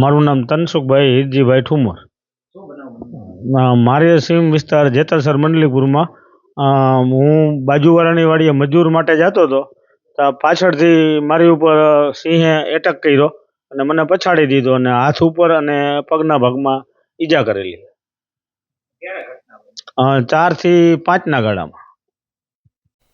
મારું નામ તનસુખભાઈ હિરજીભાઈ ઠુમર. મારે સીમ વિસ્તાર જેતલસર મંડલીપુરમાં હું બાજુવાળાની વાડીએ મજૂર માટે જતો હતો, તો પાછળથી મારી ઉપર સિંહે એટેક કર્યો અને મને પછાડી દીધો અને હાથ ઉપર અને પગના ભાગમાં ઈજા કરેલી. ચારથી પાંચના ગાળામાં.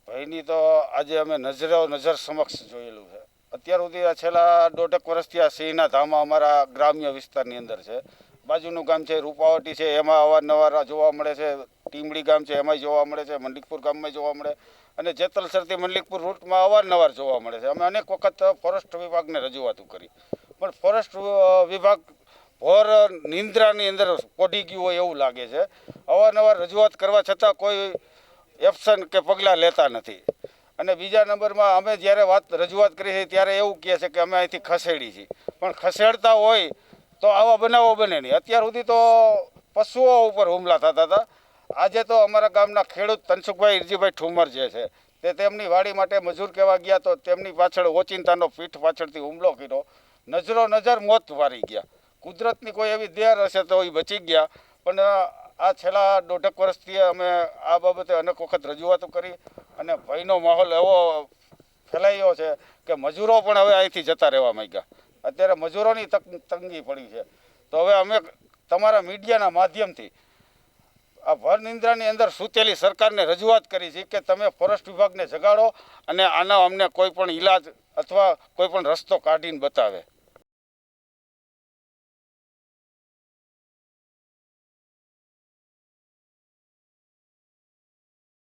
ભાઈની તો આજે અમે નજરે નજર સમક્ષ જોયેલું છે. અત્યાર સુધી આ છેલ્લા દોઢેક વર્ષથી આ સિંહના ધામા અમારા ગ્રામ્ય વિસ્તારની અંદર છે. બાજુનું ગામ છે, રૂપાવટી છે, એમાં અવારનવાર જોવા મળે છે. ટીમડી ગામ છે, એમાંય જોવા મળે છે મંડિકપુર ગામમાં જોવા મળે. અને જેતલસરથી મંડલિકપુર રૂટમાં અવારનવાર જોવા મળે છે. અમે અનેક વખત ફોરેસ્ટ વિભાગને રજૂઆતો કરી. પણ ફોરેસ્ટ વિભાગ ભોર નિંદ્રાની અંદર કોઢી ગયું હોય એવું લાગે છે. અવારનવાર રજૂઆત કરવા છતાં કોઈ એપ્શન કે પગલાં લેતા નથી. અને બીજા નંબરમાં અમે જ્યારે વાત રજૂઆત કરી છે ત્યારે એવું કહે છે કે અમે અહીંથી ખસેડી છીએ. પણ ખસેડતા હોય તો આવા બનાવો બને નહીં. અત્યાર સુધી તો પશુઓ ઉપર હુમલા થતા હતા. આજે તો અમારા ગામના ખેડૂત તનસુખભાઈ ઇરજીભાઈ ઠુમર જે છે, તે તેમની વાડી માટે મજૂર કહેવા ગયા તો તેમની પાછળ ઓચિંતાનો પીઠ પાછળથી હુમલો કર્યો. નજરો નજર મોત વારી ગયા. કુદરતની કોઈ એવી દેર હશે તો એ બચી ગયા. પણ આ છેલ્લા દોઢેક વર્ષથી અમે આ બાબતે અનેક વખત રજૂઆતો કરી. અને ભયનો માહોલ એવો ફેલાયો છે કે મજૂરો પણ હવે અહીંથી જતા રહેવા માંગ્યા અત્યારે મજૂરોની તક તંગી પડી છે. તો હવે અમે તમારા મીડિયાના માધ્યમથી આ ભર નિંદ્રાની અંદર સૂતેલી સરકારને રજૂઆત કરી છે કે તમે ફોરેસ્ટ વિભાગને જગાડો અને આનો અમને કોઈ પણ ઈલાજ અથવા કોઈ પણ રસ્તો કાઢીને બતાવે.